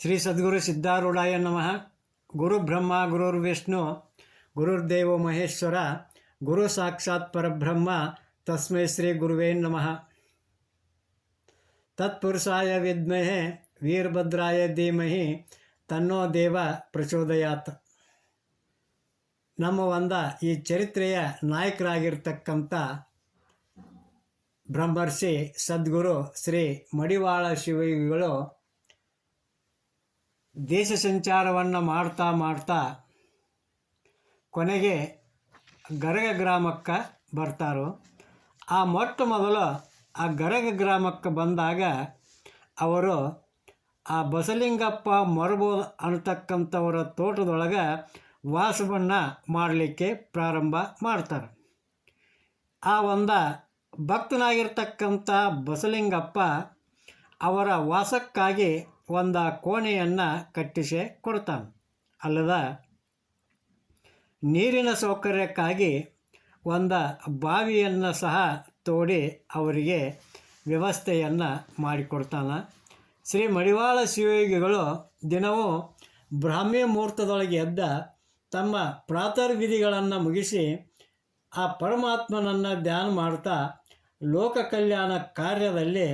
ಶ್ರೀ ಸದ್ಗುರು ಸಿದ್ಧಾರೂಢಾಯ ನಮಃ. ಗುರು ಬ್ರಹ್ಮ ಗುರುರ್ ಗುರುರ್ವಿಷ್ಣು ಗುರುರ್ದೇವೋ ಮಹೇಶ್ವರ, ಗುರು ಸಾಕ್ಷಾತ್ ಪರಬ್ರಹ್ಮ, ತಸ್ಮೈ ಶ್ರೀ ಗುರುವೇ ನಮಃ. ತತ್ಪುರುಷಾಯ ವಿದ್ಮಹೆ, ವೀರಭದ್ರಾಯ ಧೀಮಹಿ, ತನ್ನೋ ದೇವ ಪ್ರಚೋದಯಾತ್. ನಮ್ಮ ಒಂದ ಈ ಚರಿತ್ರೆಯ ನಾಯಕರಾಗಿರ್ತಕ್ಕಂಥ ಬ್ರಹ್ಮರ್ಷಿ ಸದ್ಗುರು ಶ್ರೀ ಮಡಿವಾಳ ಶಿವಯೋಗಿಗಳು ದೇಶ ಸಂಚಾರವನ್ನು ಮಾಡ್ತಾ ಮಾಡ್ತಾ ಕೊನೆಗೆ ಗರಗ ಗ್ರಾಮಕ್ಕೆ ಬರ್ತಾರೋ. ಆ ಮೊಟ್ಟ ಮೊದಲು ಆ ಗರಗ ಗ್ರಾಮಕ್ಕೆ ಬಂದಾಗ ಅವರು ಆ ಬಸಲಿಂಗಪ್ಪ ಮರಬೋದು ಅನ್ನತಕ್ಕಂಥವರ ತೋಟದೊಳಗೆ ವಾಸವನ್ನು ಮಾಡಲಿಕ್ಕೆ ಪ್ರಾರಂಭ ಮಾಡ್ತಾರೆ. ಆ ಒಂದು ಭಕ್ತನಾಗಿರ್ತಕ್ಕಂಥ ಬಸಲಿಂಗಪ್ಪ ಅವರ ವಾಸಕ್ಕಾಗಿ ಒಂದು ಕೋಣೆಯನ್ನು ಕಟ್ಟಿಸಿ ಕೊಡ್ತಾನೆ. ಅಲ್ಲದ ನೀರಿನ ಸೌಕರ್ಯಕ್ಕಾಗಿ ಒಂದು ಬಾವಿಯನ್ನು ಸಹ ತೋಡಿ ಅವರಿಗೆ ವ್ಯವಸ್ಥೆಯನ್ನು ಮಾಡಿಕೊಡ್ತಾನೆ. ಶ್ರೀ ಮಡಿವಾಳ ಶಿವಯೋಗಿಗಳು ದಿನವೂ ಬ್ರಾಹ್ಮಿ ಮುಹೂರ್ತದೊಳಗೆ ಎದ್ದ ತಮ್ಮ ಪ್ರಾತರ್ವಿಧಿಗಳನ್ನು ಮುಗಿಸಿ ಆ ಪರಮಾತ್ಮನನ್ನು ಧ್ಯಾನ ಮಾಡ್ತಾ ಲೋಕ ಕಲ್ಯಾಣ ಕಾರ್ಯದಲ್ಲಿ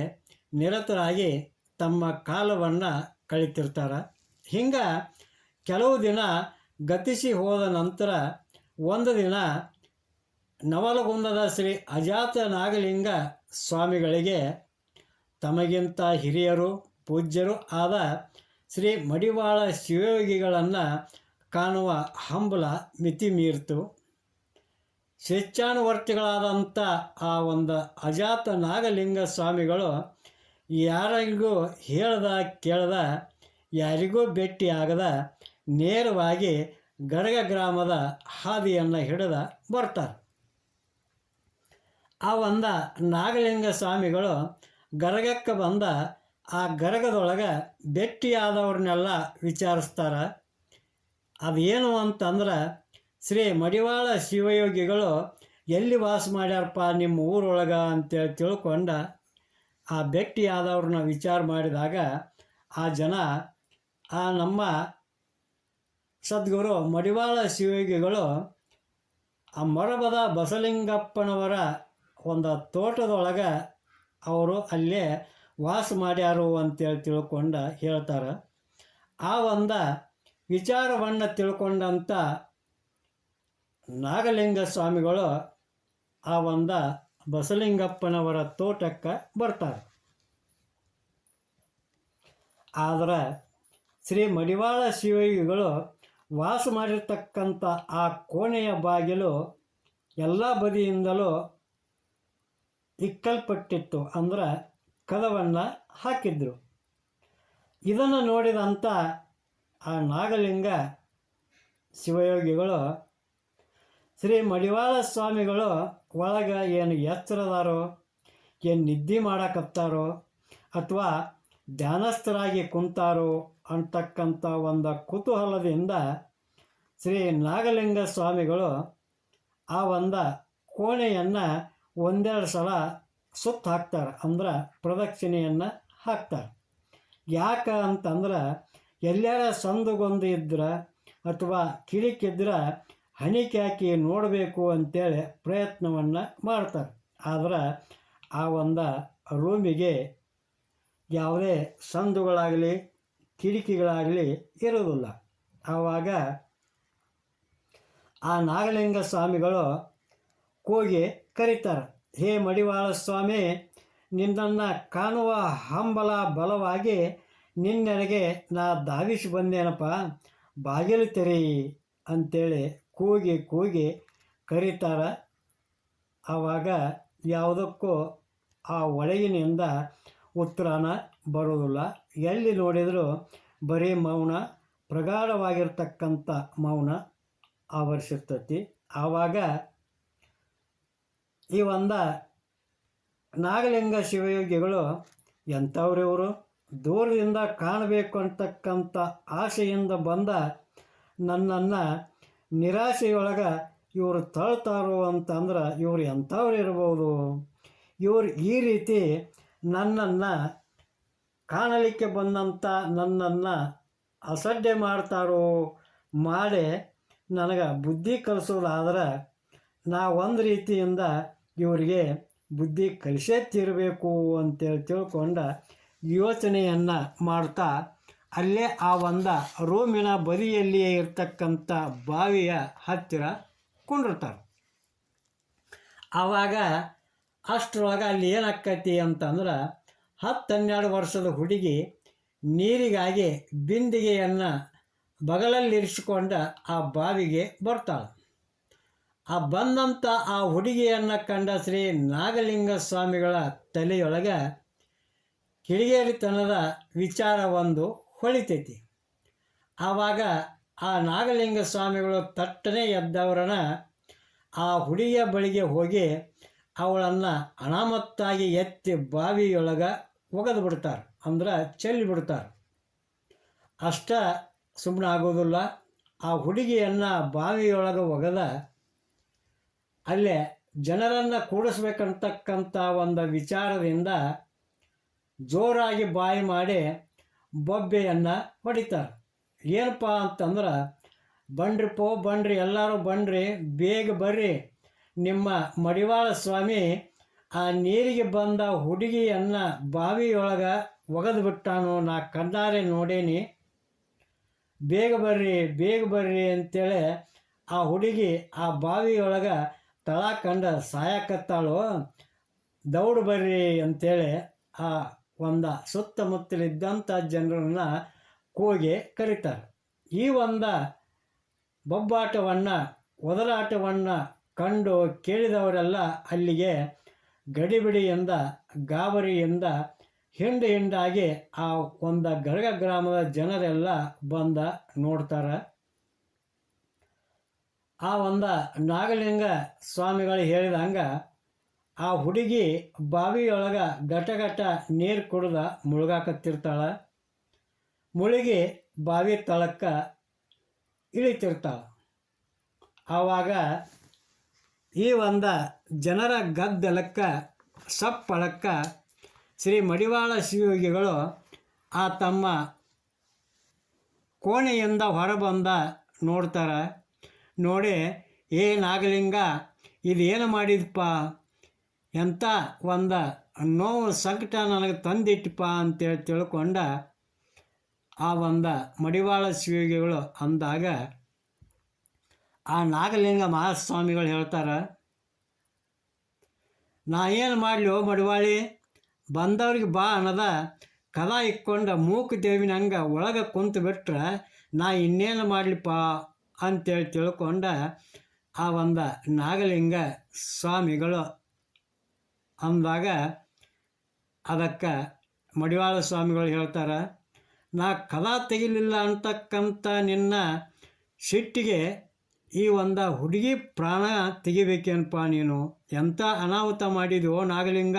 ನಿರತರಾಗಿ ತಮ್ಮ ಕಾಲವನ್ನು ಕಳೀತಿರ್ತಾರೆ. ಹಿಂಗೆ ಕೆಲವು ದಿನ ಗತಿಸಿ ಹೋದ ನಂತರ ಒಂದು ದಿನ ನವಲಗುಂದದ ಶ್ರೀ ಅಜಾತ ನಾಗಲಿಂಗ ಸ್ವಾಮಿಗಳಿಗೆ ತಮಗಿಂತ ಹಿರಿಯರು, ಪೂಜ್ಯರು ಆದ ಶ್ರೀ ಮಡಿವಾಳ ಶಿವಯೋಗಿಗಳನ್ನು ಕಾಣುವ ಹಂಬಲ ಮಿತಿ ಮೀರಿತು ಸ್ವೇಚ್ಛಾನುವರ್ತಿಗಳಾದಂಥ ಆ ಒಂದು ಅಜಾತ ನಾಗಲಿಂಗ ಸ್ವಾಮಿಗಳು ಯಾರಿಗೂ ಹೇಳ್ದ ಕೇಳ್ದ, ಯಾರಿಗೂ ಆಗದ, ನೇರವಾಗಿ ಗರಗ ಗ್ರಾಮದ ಹಾದಿಯನ್ನು ಹಿಡಿದ ಬರ್ತಾರೆ. ಆ ಒಂದ ನಾಗಲಿಂಗ ಸ್ವಾಮಿಗಳು ಗರಗಕ್ಕೆ ಬಂದ, ಆ ಗರಗದೊಳಗೆ ಭೇಟಿಯಾದವ್ರನ್ನೆಲ್ಲ ವಿಚಾರಿಸ್ತಾರೆ. ಅದೇನು ಅಂತಂದ್ರೆ, ಶ್ರೀ ಮಡಿವಾಳ ಶಿವಯೋಗಿಗಳು ಎಲ್ಲಿ ವಾಸ ಮಾಡ್ಯಾರಪ್ಪ ನಿಮ್ಮ ಊರೊಳಗೆ ಅಂತೇಳಿ ತಿಳ್ಕೊಂಡ ಆ ಭೇಟಿಯಾದವ್ರನ್ನ ವಿಚಾರ ಮಾಡಿದಾಗ ಆ ಜನ, ಆ ನಮ್ಮ ಸದ್ಗುರು ಮಡಿವಾಳ ಶಿವಯೋಗಿಗಳು ಆ ಮರಬದ ಬಸಲಿಂಗಪ್ಪನವರ ಒಂದು ತೋಟದೊಳಗೆ ಅವರು ಅಲ್ಲೇ ವಾಸ ಮಾಡ್ಯಾರು ಅಂತೇಳಿ ತಿಳ್ಕೊಂಡು ಹೇಳ್ತಾರೆ. ಆ ಒಂದು ವಿಚಾರವನ್ನು ತಿಳ್ಕೊಂಡಂಥ ನಾಗಲಿಂಗ ಸ್ವಾಮಿಗಳು ಆ ಒಂದು ಬಸಲಿಂಗಪ್ಪನವರ ತೋಟಕ್ಕೆ ಬರ್ತಾರೆ. ಆದರೆ ಶ್ರೀ ಮಡಿವಾಳ ಶಿವಯೋಗಿಗಳು ವಾಸ ಮಾಡಿರ್ತಕ್ಕಂಥ ಆ ಕೋಣೆಯ ಬಾಗಿಲು ಎಲ್ಲ ಬದಿಯಿಂದಲೂ ಇಕ್ಕಲ್ಪಟ್ಟಿತ್ತು ಅಂದ್ರೆ ಕದವನ್ನು ಹಾಕಿದ್ರು. ಇದನ್ನು ನೋಡಿದಂಥ ಆ ನಾಗಲಿಂಗ ಶಿವಯೋಗಿಗಳು ಶ್ರೀ ಮಡಿವಾಳ ಸ್ವಾಮಿಗಳು ಒಳಗೆ ಏನು ಎತ್ತರದಾರೋ, ಏನು ನಿದ್ದೆ ಮಾಡಕತ್ತಾರೋ, ಅಥವಾ ಧ್ಯಾನಸ್ಥರಾಗಿ ಕುಂತಾರೋ ಅಂತಕ್ಕಂಥ ಒಂದು ಕುತೂಹಲದಿಂದ ಶ್ರೀ ನಾಗಲಿಂಗ ಸ್ವಾಮಿಗಳು ಆ ಒಂದು ಕೋಣೆಯನ್ನು ಒಂದೆರಡು ಸಲ ಸುತ್ತ ಹಾಕ್ತಾರೆ, ಅಂದ್ರೆ ಪ್ರದಕ್ಷಿಣೆಯನ್ನು ಹಾಕ್ತಾರೆ. ಯಾಕೆ ಅಂತಂದ್ರೆ ಎಲ್ಲರ ಸಂದುಗೊಂದು ಇದ್ರೆ ಅಥವಾ ಕಿಡಿಕಿದ್ರೆ ಹಣಿಕೆ ಹಾಕಿ ನೋಡಬೇಕು ಅಂತೇಳಿ ಪ್ರಯತ್ನವನ್ನು ಮಾಡ್ತಾರೆ. ಆದ್ರೆ ಆ ಒಂದು ರೂಮಿಗೆ ಯಾವುದೇ ಸಂದುಗಳಾಗಲಿ, ಕಿಟಕಿಗಳಾಗಲಿ ಇರೋದಿಲ್ಲ ಆವಾಗ ಆ ನಾಗಲಿಂಗ ಸ್ವಾಮಿಗಳು ಕೂಗಿ ಕರೀತಾರೆ, ಹೇ ಮಡಿವಾಳ ಸ್ವಾಮಿ, ನಿನ್ನನ್ನು ಕಾಣುವ ಹಂಬಲ ಬಲವಾಗಿ ನಿನ್ನೆನಗೆ ನಾ ಧಾವಿಸಿ ಬಂದೇನಪ್ಪ, ಬಾಗಿಲು ತೆರಿ ಅಂತೇಳಿ ಕೂಗಿ ಕೂಗಿ ಕರೀತಾರ. ಆವಾಗ ಯಾವುದಕ್ಕೂ ಆ ಒಳಗಿನಿಂದ ಉತ್ತರಾನ ಬರೋದಿಲ್ಲ ಎಲ್ಲಿ ನೋಡಿದರೂ ಬರೀ ಮೌನ, ಪ್ರಗಾಢವಾಗಿರ್ತಕ್ಕಂಥ ಮೌನ ಆವರಿಸಿರ್ತತಿ. ಆವಾಗ ಈ ಒಂದು ನಾಗಲಿಂಗ ಶಿವಯೋಗಿಗಳು ಎಂಥವ್ರಿವರು ದೂರದಿಂದ ಕಾಣಬೇಕು ಅಂತಕ್ಕಂಥ ಆಸೆಯಿಂದ ಬಂದ ನನ್ನನ್ನು ನಿರಾಶೆಯೊಳಗೆ ಇವರು ತಳ್ತಾರೋ ಅಂತಂದ್ರೆ ಇವರು ಎಂಥವ್ರು ಇರ್ಬೋದು? ಇವರು ಈ ರೀತಿ ನನ್ನನ್ನು ಕಾಣಲಿಕ್ಕೆ ಬಂದಂಥ ನನ್ನನ್ನು ಅಸಡ್ಡೆ ಮಾಡ್ತಾರೋ, ಮಾಡಿ ನನಗೆ ಬುದ್ಧಿ ಕಲಿಸೋದಾದ್ರೆ ನಾ ಒಂದು ರೀತಿಯಿಂದ ಇವರಿಗೆ ಬುದ್ಧಿ ಕಲಿಸೇ ತೀರಬೇಕು ಅಂತೇಳಿ ತಿಳ್ಕೊಂಡು ಯೋಚನೆಯನ್ನು ಮಾಡ್ತಾ ಅಲ್ಲೇ ಆ ಒಂದು ರೂಮಿನ ಬದಿಯಲ್ಲಿಯೇ ಇರ್ತಕ್ಕಂಥ ಬಾವಿಯ ಹತ್ತಿರ ಕುಂಡಿರ್ತಾರೆ ಆವಾಗ ಅಷ್ಟರೊಳಗ ಅಲ್ಲಿ ಏನಾಕ್ಕೈತಿ ಅಂತಂದ್ರೆ ಹತ್ತು ಹನ್ನೆರಡು ವರ್ಷದ ಹುಡುಗಿ ನೀರಿಗಾಗಿ ಬಿಂದಿಗೆಯನ್ನು ಬಗಲಲ್ಲಿರಿಸಿಕೊಂಡ ಆ ಬಾವಿಗೆ ಬರ್ತಾಳೆ. ಆ ಬಂದಂಥ ಆ ಹುಡುಗಿಯನ್ನು ಕಂಡ ಶ್ರೀ ನಾಗಲಿಂಗ ಸ್ವಾಮಿಗಳ ತಲೆಯೊಳಗೆ ಕಿಡಿಗೇರಿತನದ ವಿಚಾರ ಒಂದು ಹೊಳಿತೈತಿ. ಆವಾಗ ಆ ನಾಗಲಿಂಗ ಸ್ವಾಮಿಗಳು ತಟ್ಟನೆ ಎದ್ದವರನ್ನ ಆ ಹುಡುಗಿಯ ಬಳಿಗೆ ಹೋಗಿ ಅವಳನ್ನು ಅನಾಮತ್ತಾಗಿ ಎತ್ತಿ ಬಾವಿಯೊಳಗೆ ಒಗೆದು ಬಿಡ್ತಾರೆ, ಅಂದ್ರೆ ಚೆಲ್ಲಿ ಬಿಡ್ತಾರೆ. ಅಷ್ಟ ಸುಮ್ಮನೆ ಆಗೋದಿಲ್ಲ, ಆ ಹುಡುಗಿಯನ್ನು ಬಾವಿಯೊಳಗೆ ಒಗೆದ ಅಲ್ಲೇ ಜನರನ್ನು ಕೂಡಿಸ್ಬೇಕಂತಕ್ಕಂಥ ಒಂದು ವಿಚಾರದಿಂದ ಜೋರಾಗಿ ಬಾಯಿ ಮಾಡಿ ಬೊಬ್ಬೆಯನ್ನು ಹೊಡಿತಾರೆ. ಏನಪ್ಪ ಅಂತಂದ್ರೆ ಬನ್ರಿ ಪೋ ಬನ್ರಿ ಎಲ್ಲರೂ ಬನ್ರಿ ಬೇಗ ಬರ್ರಿ. ನಿಮ್ಮ ಮಡಿವಾಳ ಸ್ವಾಮಿ ಆ ನೀರಿಗೆ ಬಂದ ಹುಡುಗಿಯನ್ನು ಬಾವಿಯೊಳಗೆ ಒಗೆದು ಬಿಟ್ಟಾನು, ನಾ ಕಣ್ಣಾರೆ ನೋಡೇನಿ. ಬೇಗ ಬರ್ರಿ ಬೇಗ ಬರ್ರಿ ಅಂತೇಳಿ ಆ ಹುಡುಗಿ ಆ ಬಾವಿಯೊಳಗೆ ತಳ ಕಂಡ ಸಾಯಕತ್ತಾಳು, ದೌಡು ಬರ್ರಿ ಅಂತೇಳಿ ಆ ಒಂದು ಸುತ್ತಮುತ್ತಲಿದ್ದಂಥ ಜನರನ್ನ ಕೂಗಿ ಕರೀತಾರೆ. ಈ ಒಂದ ಬೊಬ್ಬಾಟವನ್ನು, ಒದರಾಟವನ್ನು ಕಂಡು ಕೇಳಿದವರೆಲ್ಲ ಅಲ್ಲಿಗೆ ಗಡಿಬಿಡಿಯಿಂದ ಗಾಬರಿಯಿಂದ ಹಿಂಡು ಹಿಂಡಾಗಿ ಆ ಒಂದು ಗರಗ ಗ್ರಾಮದ ಜನರೆಲ್ಲ ಬಂದ ನೋಡ್ತಾರೆ. ಆ ಒಂದು ನಾಗಲಿಂಗ ಸ್ವಾಮಿಗಳು ಹೇಳಿದಂಗೆ ಆ ಹುಡುಗಿ ಬಾವಿಯೊಳಗೆ ಘಟ ಘಟ ನೀರು ಕುಡ್ದ ಮುಳುಗಾಕತ್ತಿರ್ತಾಳೆ. ಮುಳುಗಿ ಬಾವಿ ತಳಕ್ಕೆ ಇಳಿತಿರ್ತಾಳೆ. ಆವಾಗ ಈ ಒಂದು ಜನರ ಗದ್ದಲಕ್ಕೆ ಸಪ್ಪಳಕ್ಕೆ ಶ್ರೀ ಮಡಿವಾಳ ಶಿವಯೋಗಿಗಳು ಆ ತಮ್ಮ ಕೋಣೆಯಿಂದ ಹೊರಬಂದ ನೋಡ್ತಾರೆ. ನೋಡಿ ಏ ನಾಗಲಿಂಗ ಇದೇನು ಮಾಡಿದಪ್ಪ ಎಂಥ ಒಂದು ನೋವು ಸಂಕಟ ನನಗೆ ತಂದಿಟ್ಟಪ್ಪ ಅಂತೇಳಿ ತಿಳ್ಕೊಂಡ ಆ ಒಂದು ಮಡಿವಾಳ ಶಿವಯೋಗಿಗಳು ಅಂದಾಗ ಆ ನಾಗಲಿಂಗ ಮಹಾಸ್ವಾಮಿಗಳು ಹೇಳ್ತಾರೆ, ನಾ ಏನು ಮಾಡಲಿ ಓ ಮಡಿವಾಳಿ? ಬಂದವ್ರಿಗೆ ಬಾ ಅನ್ನದ ಕದ ಇಕ್ಕೊಂಡ ಮೂಕು ದೇವಿನಂಗೆ ಒಳಗೆ ಕುಂತು ಬಿಟ್ರೆ ನಾ ಇನ್ನೇನು ಮಾಡಲಿಪ್ಪ? ಅಂತೇಳಿ ತಿಳ್ಕೊಂಡ ಆ ಒಂದು ನಾಗಲಿಂಗ ಸ್ವಾಮಿಗಳು ಅಂದಾಗ ಅದಕ್ಕೆ ಮಡಿವಾಳ ಸ್ವಾಮಿಗಳು ಹೇಳ್ತಾರೆ, ನಾ ಕಲಾ ತೆಗಿಲಿಲ್ಲ ಅಂತಕ್ಕಂಥ ನಿನ್ನ ಸಿಟ್ಟಿಗೆ ಈ ಒಂದು ಹುಡುಗಿ ಪ್ರಾಣ ತೆಗಿಬೇಕೇನಪ್ಪ ನೀನು? ಎಂಥ ಅನಾಹುತ ಮಾಡಿದ್ವೋ ನಾಗಲಿಂಗ?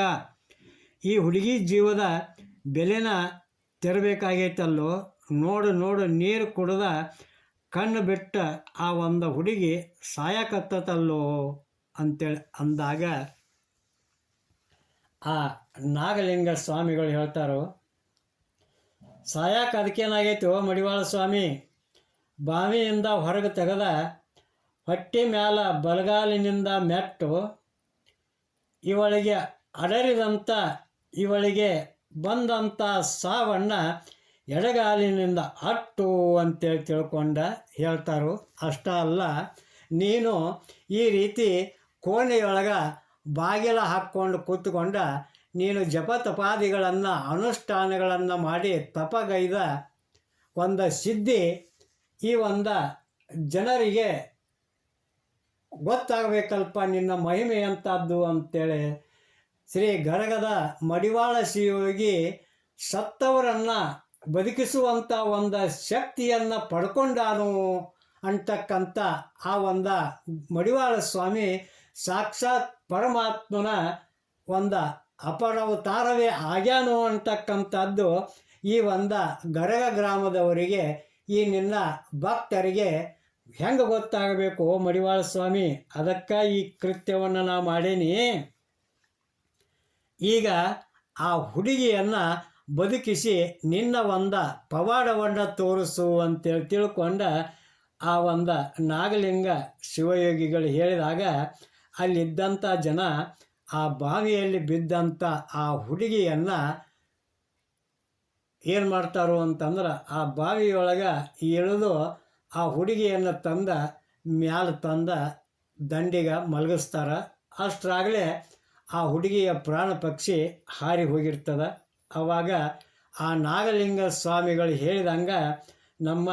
ಈ ಹುಡುಗಿ ಜೀವದ ಬೆಲೆನ ತೆರಬೇಕಾಗೈತಲ್ಲೋ? ನೋಡು ನೋಡು, ನೀರು ಕುಡ್ದ ಕಣ್ಣು ಬಿಟ್ಟ ಆ ಒಂದು ಹುಡುಗಿ ಸಾಯಕತ್ತತಲ್ಲೋ? ಅಂತೇಳಿ ಅಂದಾಗ ಆ ನಾಗಲಿಂಗ ಸ್ವಾಮಿಗಳು ಹೇಳ್ತಾರೋ ಸಾಯಕ್ಕೆ ಅದಕ್ಕೇನಾಗೈತೋ ಮಡಿವಾಳ ಸ್ವಾಮಿ ಬಾವಿಯಿಂದ ಹೊರಗೆ ತೆಗೆದ ಹೊಟ್ಟೆ ಮ್ಯಾಲ ಬಲಗಾಲಿನಿಂದ ಮೆಟ್ಟು, ಇವಳಿಗೆ ಅಡರಿದಂಥ ಇವಳಿಗೆ ಬಂದಂಥ ಸಾವನ್ನು ಎಡಗಾಲಿನಿಂದ ಅಟ್ಟು ಅಂತೇಳಿ ತಿಳ್ಕೊಂಡ ಹೇಳ್ತಾರೋ ಅಷ್ಟ ಅಲ್ಲ ನೀನು ಈ ರೀತಿ ಕೋಣೆಯೊಳಗೆ ಬಾಗಿಲ ಹಾಕ್ಕೊಂಡು ಕೂತ್ಕೊಂಡ, ನೀನು ಜಪ ತಪಾದಿಗಳನ್ನು ಅನುಷ್ಠಾನಗಳನ್ನು ಮಾಡಿ ತಪಗೈದ ಒಂದು ಸಿದ್ಧಿ, ಈ ಒಂದು ಜನರಿಗೆ ಗೊತ್ತಾಗಬೇಕಲ್ಪ ನಿನ್ನ ಮಹಿಮೆ ಎಂಥದ್ದು ಅಂತೇಳಿ ಶ್ರೀ ಗರಗದ ಮಡಿವಾಳ ಶಿವಯೋಗಿ ಸತ್ತವರನ್ನು ಬದುಕಿಸುವಂಥ ಒಂದು ಶಕ್ತಿಯನ್ನು ಪಡ್ಕೊಂಡಾನು ಅಂತಕ್ಕಂಥ ಆ ಒಂದು ಮಡಿವಾಳ ಸ್ವಾಮಿ ಸಾಕ್ಷಾತ್ ಪರಮಾತ್ಮನ ಒಂದು ಅಪರವತಾರವೇ ಆಗ್ಯಾನು ಅಂತಕ್ಕಂಥದ್ದು ಈ ಒಂದು ಗರಗ ಗ್ರಾಮದವರಿಗೆ, ಈ ನಿನ್ನ ಭಕ್ತರಿಗೆ ಹೆಂಗೆ ಗೊತ್ತಾಗಬೇಕು ಮಡಿವಾಳ ಸ್ವಾಮಿ? ಅದಕ್ಕೆ ಈ ಕೃತ್ಯವನ್ನು ನಾ ಮಾಡೀನಿ. ಈಗ ಆ ಹುಡುಗಿಯನ್ನು ಬದುಕಿಸಿ ನಿನ್ನ ಒಂದ ಪವಾಡವನ್ನು ತೋರಿಸು ಅಂತೇಳಿ ತಿಳ್ಕೊಂಡ ಆ ಒಂದು ನಾಗಲಿಂಗ ಶಿವಯೋಗಿಗಳು ಹೇಳಿದಾಗ ಅಲ್ಲಿದ್ದಂಥ ಜನ ಆ ಬಾವಿಯಲ್ಲಿ ಬಿದ್ದಂಥ ಆ ಹುಡುಗಿಯನ್ನು ಏನು ಮಾಡ್ತಾರೋ ಅಂತಂದ್ರೆ ಆ ಬಾವಿಯೊಳಗೆ ಇಳಿದು ಆ ಹುಡುಗಿಯನ್ನು ತಂದ ಮ್ಯಾಲ ತಂದ ದಂಡಿಗೆ ಮಲಗಿಸ್ತಾರೆ. ಅಷ್ಟರಾಗಲೇ ಆ ಹುಡುಗಿಯ ಪ್ರಾಣ ಪಕ್ಷಿ ಹಾರಿ ಹೋಗಿರ್ತದೆ. ಆವಾಗ ಆ ನಾಗಲಿಂಗ ಸ್ವಾಮಿಗಳು ಹೇಳಿದಂಗೆ ನಮ್ಮ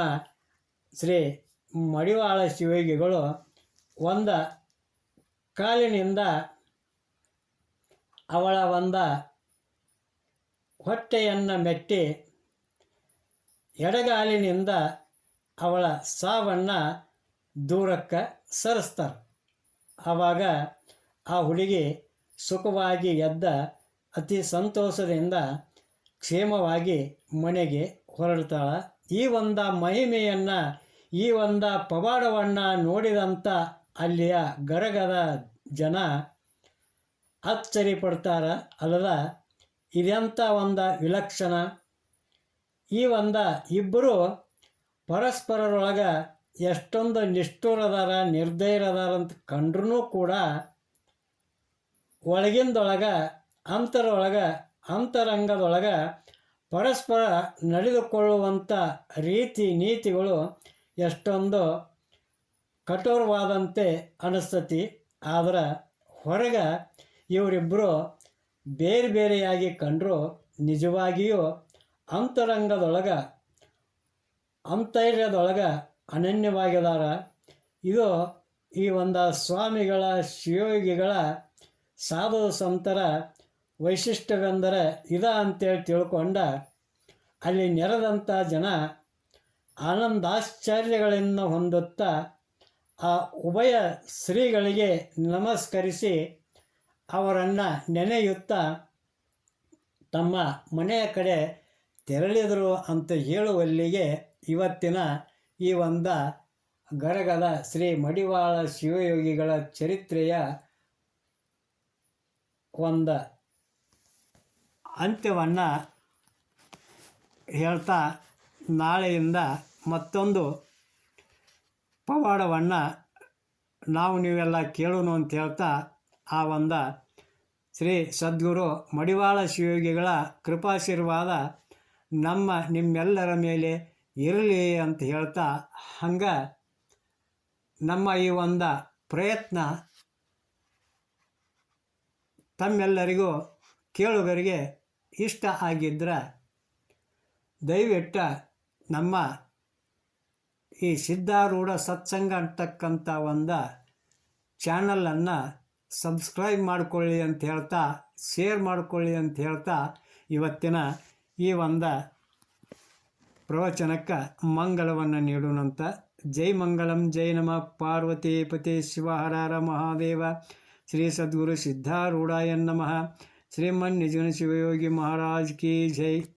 ಶ್ರೀ ಮಡಿವಾಳ ಶಿವಯೋಗಿಗಳು ಒಂದ ಕಾಲಿನಿಂದ ಅವಳ ಒಂದ ಹೊಟ್ಟೆಯನ್ನು ಮೆಟ್ಟಿ ಎಡಗಾಲಿನಿಂದ ಅವಳ ಸಾವನ್ನು ದೂರಕ್ಕೆ ಸರಿಸ್ತಾರೆ. ಆವಾಗ ಆ ಹುಡುಗಿ ಸುಖವಾಗಿ ಎದ್ದ ಅತಿ ಸಂತೋಷದಿಂದ ಕ್ಷೇಮವಾಗಿ ಮನೆಗೆ ಹೊರಡ್ತಾಳೆ ಈ ಒಂದ ಮಹಿಮೆಯನ್ನು, ಈ ಒಂದ ಪವಾಡವನ್ನು ನೋಡಿದಂಥ ಅಲ್ಲಿಯ ಗರಗದ ಜನ ಅಚ್ಚರಿ ಪಡ್ತಾರ ಅಲ್ಲದ ಇದೆಂಥ ಒಂದ ವಿಲಕ್ಷಣ? ಈ ಒಂದ ಇಬ್ಬರು ಪರಸ್ಪರರೊಳಗೆ ಎಷ್ಟೊಂದು ನಿಷ್ಠುರದಾರ ನಿರ್ದಯರದಾರ ಅಂತ ಕಂಡ್ರೂ ಕೂಡ ಒಳಗಿಂದೊಳಗೆ, ಅಂತರೊಳಗೆ, ಅಂತರಂಗದೊಳಗೆ ಪರಸ್ಪರ ನಡೆದುಕೊಳ್ಳುವಂಥ ರೀತಿ ನೀತಿಗಳು ಎಷ್ಟೊಂದು ಕಠೋರವಾದಂತೆ ಅನಿಸ್ತತಿ. ಆದ್ರೆ ಹೊರಗೆ ಇವರಿಬ್ಬರು ಬೇರೆ ಬೇರೆಯಾಗಿ ಕಂಡರೂ ನಿಜವಾಗಿಯೂ ಅಂತರಂಗದೊಳಗೆ, ಅಂತೈರ್ಯದೊಳಗೆ ಅನನ್ಯವಾಗಿದ್ದಾರೆ ಇದು ಈ ಒಂದು ಸ್ವಾಮಿಗಳ ಶಿವಯೋಗಿಗಳ ಸಾಧು ಸಂತರ ವೈಶಿಷ್ಟ್ಯವೆಂದರೆ ಇದ ಅಂತೇಳಿ ತಿಳ್ಕೊಂಡ ಅಲ್ಲಿ ನೆರೆದಂಥ ಜನ ಆನಂದಾಶ್ಚರ್ಯಗಳಿಂದ ಹೊಂದುತ್ತಾ ಆ ಉಭಯ ಶ್ರೀಗಳಿಗೆ ನಮಸ್ಕರಿಸಿ ಅವರನ್ನು ನೆನೆಯುತ್ತಾ ತಮ್ಮ ಮನೆಯ ಕಡೆ ತೆರಳಿದರು ಅಂತ ಹೇಳುವಲ್ಲಿಗೆ ಇವತ್ತಿನ ಈ ಒಂದ ಗರಗದ ಶ್ರೀ ಮಡಿವಾಳ ಶಿವಯೋಗಿಗಳ ಚರಿತ್ರೆಯ ಒಂದು ಅಂತ್ಯವನ್ನು ಹೇಳ್ತಾ ನಾಳೆಯಿಂದ ಮತ್ತೊಂದು ಪವಾಡವನ್ನು ನಾವು ನೀವೆಲ್ಲ ಕೇಳೋಣ ಅಂತ ಹೇಳ್ತಾ ಆ ಒಂದು ಶ್ರೀ ಸದ್ಗುರು ಮಡಿವಾಳ ಶಿವಯೋಗಿಗಳ ಕೃಪಾಶೀರ್ವಾದ ನಮ್ಮ ನಿಮ್ಮೆಲ್ಲರ ಮೇಲೆ ಇರಲಿ ಅಂತ ಹೇಳ್ತಾ ಹಂಗೆ ನಮ್ಮ ಈ ಒಂದು ಪ್ರಯತ್ನ ತಮ್ಮೆಲ್ಲರಿಗೂ ಕೇಳುಗರಿಗೆ ಇಷ್ಟ ಆಗಿದ್ದರೆ ದಯವಿಟ್ಟು ನಮ್ಮ ಈ ಸಿದ್ಧಾರೂಢ ಸತ್ಸಂಗ ಅಂತಕ್ಕಂಥ ಒಂದು ಚಾನಲನ್ನು ಸಬ್ಸ್ಕ್ರೈಬ್ ಮಾಡಿಕೊಳ್ಳಿ ಅಂತ ಹೇಳ್ತಾ, ಶೇರ್ ಮಾಡಿಕೊಳ್ಳಿ ಅಂತ ಹೇಳ್ತಾ ಇವತ್ತಿನ ಈ ಒಂದು ಪ್ರವಚನಕ್ಕೆ ಮಂಗಳವನ್ನು ನೀಡೋಣಂತ ಜೈ ಮಂಗಳಂ ಜೈ ನಮ. ಪಾರ್ವತಿ ಪತಿ ಶಿವ ಹರ ಹರ ಮಹಾದೇವ. ಶ್ರೀ ಸದ್ಗುರು ಸಿದ್ಧಾರೂಢಾಯ ನಮಃ. ಶ್ರೀಮನ್ ನಿಜನ ಶಿವಯೋಗಿ ಮಹಾರಾಜ್ ಕಿ ಜೈ.